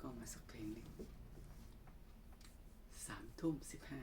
ก็มาสักเพลงหนึ่งสามทุ่มสิบห้า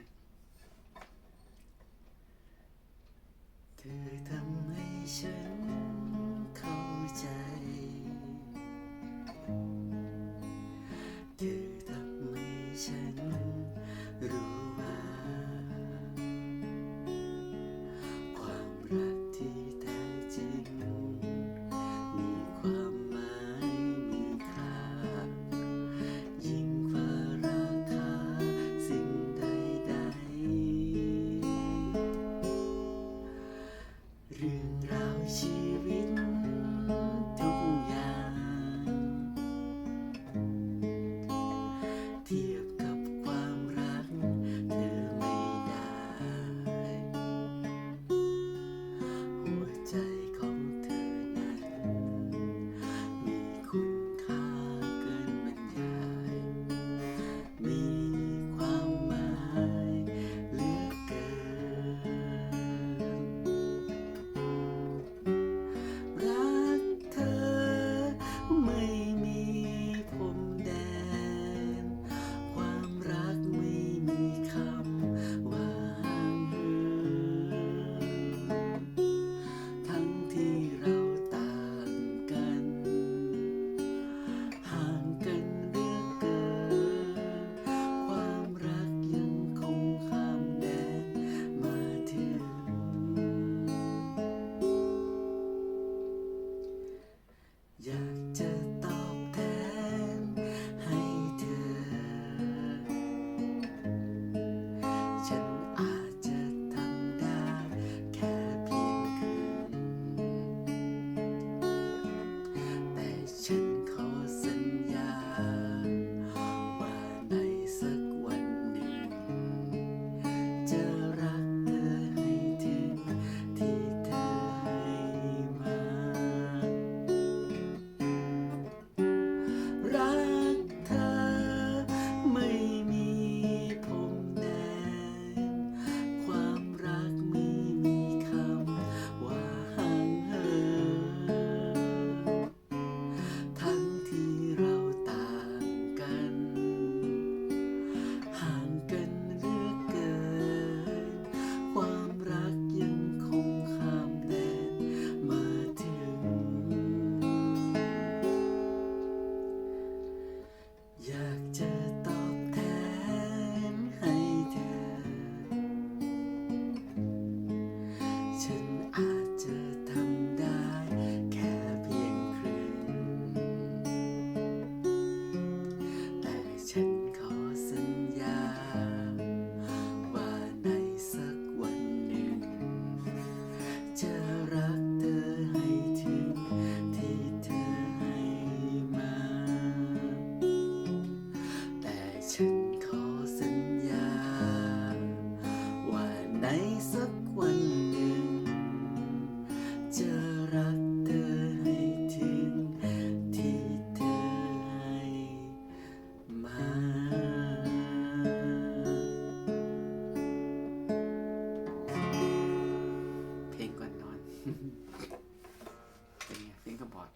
เป็นไงเสีงกระบอด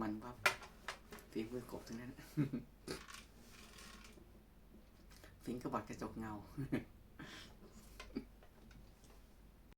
มันปั๊บเสียงเพื่อกบทั้งนั้นฟิ้งกระบอดกระจกเงา